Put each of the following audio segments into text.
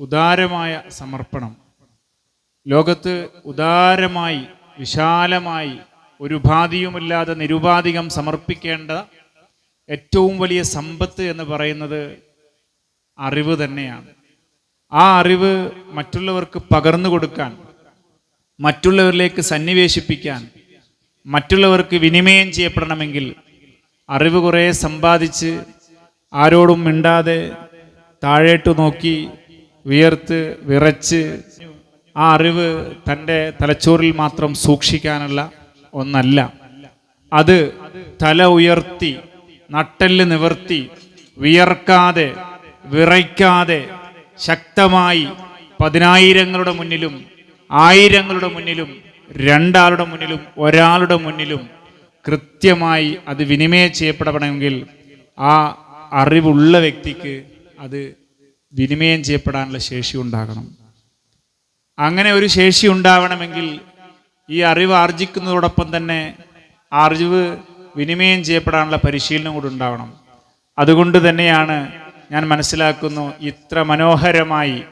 ഉദാരമായ സമർപ്പണം. ലോകത്ത് ഉദാരമായി വിശാലമായി ഒരു ഉപാധിയുമില്ലാതെ നിരുപാധികം സമർപ്പിക്കേണ്ട ഏറ്റവും വലിയ സമ്പത്ത് എന്ന് പറയുന്നത് അറിവ് തന്നെയാണ്. ആ അറിവ് മറ്റുള്ളവർക്ക് പകർന്നു കൊടുക്കാൻ മറ്റുള്ളവരിലേക്ക് സന്നിവേശിപ്പിക്കാൻ മറ്റുള്ളവർക്ക് വിനിമയം ചെയ്യപ്പെടണമെങ്കിൽ അറിവ് കുറേ സമ്പാദിച്ച് ആരോടും മിണ്ടാതെ താഴേട്ടു നോക്കി വിയർത്ത് വിറച്ച് ആ അറിവ് തന്റെ തലച്ചോറിൽ മാത്രം സൂക്ഷിക്കാനുള്ള ഒന്നല്ല. അത് തല ഉയർത്തി നട്ടെല്ല് നിവർത്തി വിയർക്കാതെ വിറയ്ക്കാതെ ശക്തമായി പതിനായിരങ്ങളുടെ മുന്നിലും ആയിരങ്ങളുടെ മുന്നിലും രണ്ടാളുടെ മുന്നിലും ഒരാളുടെ മുന്നിലും കൃത്യമായി അത് വിനിമയം ചെയ്യപ്പെടണമെങ്കിൽ ആ അറിവുള്ള വ്യക്തിക്ക് അത് വിനിമയം ചെയ്യപ്പെടാനുള്ള ശേഷി ഉണ്ടാകണം. അങ്ങനെ ഒരു ശേഷി ഉണ്ടാവണമെങ്കിൽ ഈ അറിവ് ആർജിക്കുന്നതോടൊപ്പം തന്നെ ആ അറിവ് വിനിമയം ചെയ്യപ്പെടാനുള്ള പരിശീലനം കൂടി ഉണ്ടാവണം. അതുകൊണ്ട് തന്നെയാണ് ഞാൻ മനസ്സിലാക്കുന്നു ഇത്ര മനോഹരമായി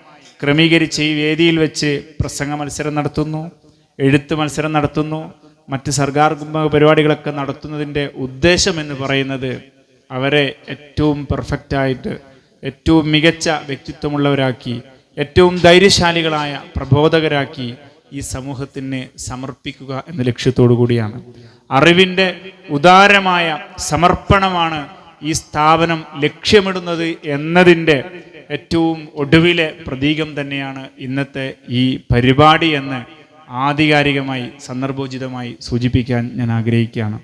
ക്രമീകരിച്ച് ഈ വേദിയിൽ വെച്ച് പ്രസംഗ മത്സരം നടത്തുന്നു എഴുത്ത് മത്സരം നടത്തുന്നു മറ്റ് സർക്കാർ പരിപാടികളൊക്കെ നടത്തുന്നതിന്റെ ഉദ്ദേശം എന്ന് പറയുന്നത് അവരെ ഏറ്റവും പെർഫെക്റ്റായിട്ട് ഏറ്റവും മികച്ച വ്യക്തിത്വമുള്ളവരാക്കി ഏറ്റവും ധൈര്യശാലികളായ പ്രബോധകരാക്കി ഈ സമൂഹത്തിന് സമർപ്പിക്കുക എന്ന ലക്ഷ്യത്തോടു കൂടിയാണ്. അറിവിന്റെ ഉദാരമായ സമർപ്പണമാണ് ഈ സ്ഥാപനം ലക്ഷ്യമിടുന്നത് എന്നതിന്റെ ഏറ്റവും ഒടുവിലെ പ്രതീകം തന്നെയാണ് ഇന്നത്തെ ഈ പരിപാടി എന്ന് ആധികാരികമായി സന്ദർഭോചിതമായി സൂചിപ്പിക്കാൻ ഞാൻ ആഗ്രഹിക്കുകയാണ്.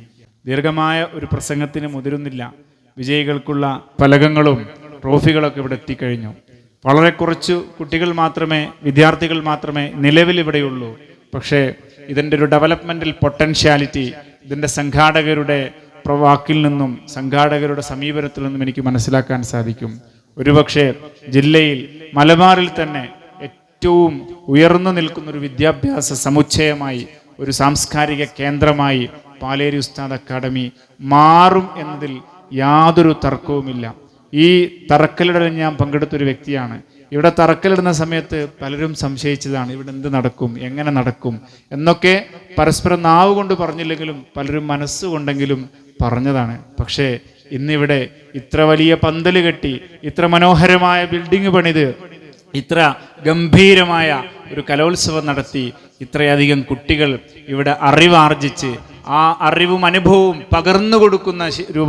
ദീർഘമായ ഒരു പ്രസംഗത്തിന് മുതിരുന്നില്ല. വിജയികൾക്കുള്ള ഫലകങ്ങളും ട്രോഫികളൊക്കെ ഇവിടെ എത്തിക്കഴിഞ്ഞു. വളരെ കുറച്ച് കുട്ടികൾ മാത്രമേ വിദ്യാർത്ഥികൾ മാത്രമേ നിലവിൽ ഇവിടെയുള്ളൂ. പക്ഷേ ഇതിന്റെ ഒരു ഡെവലപ്മെന്റൽ പൊട്ടൻഷ്യാലിറ്റി ഇതിന്റെ സംഘാടകരുടെ വാക്കിൽ നിന്നും സംഘാടകരുടെ സമീപനത്തിൽ നിന്നും എനിക്ക് മനസ്സിലാക്കാൻ സാധിക്കും. ഒരുപക്ഷെ ജില്ലയിൽ മലബാറിൽ തന്നെ ഏറ്റവും ഉയർന്നു നിൽക്കുന്ന ഒരു വിദ്യാഭ്യാസ സമുച്ചയമായി ഒരു സാംസ്കാരിക കേന്ദ്രമായി പാലേരി ഉസ്താദ് അക്കാദമി മാറും എന്നതിൽ യാതൊരു തർക്കവുമില്ല. ഈ തറക്കല്ലിടലിൽ ഞാൻ പങ്കെടുത്തൊരു വ്യക്തിയാണ്. ഇവിടെ തറക്കല്ലിടുന്ന സമയത്ത് പലരും സംശയിച്ചതാണ് ഇവിടെ എന്ത് നടക്കും എങ്ങനെ നടക്കും എന്നൊക്കെ പരസ്പരം നാവ് കൊണ്ട് പറഞ്ഞില്ലെങ്കിലും പലരും മനസ്സുകൊണ്ടെങ്കിലും പറഞ്ഞതാണ്. പക്ഷേ ഇന്നിവിടെ ഇത്ര വലിയ പന്തൽ കെട്ടി ഇത്ര മനോഹരമായ ബിൽഡിംഗ് പണിത് ഇത്ര ഗംഭീരമായ ഒരു കലോത്സവം നടത്തി ഇത്രയധികം കുട്ടികൾ ഇവിടെ അറിവാർജിച്ച് ആ അറിവും അനുഭവവും പകർന്നു കൊടുക്കുന്ന രൂപ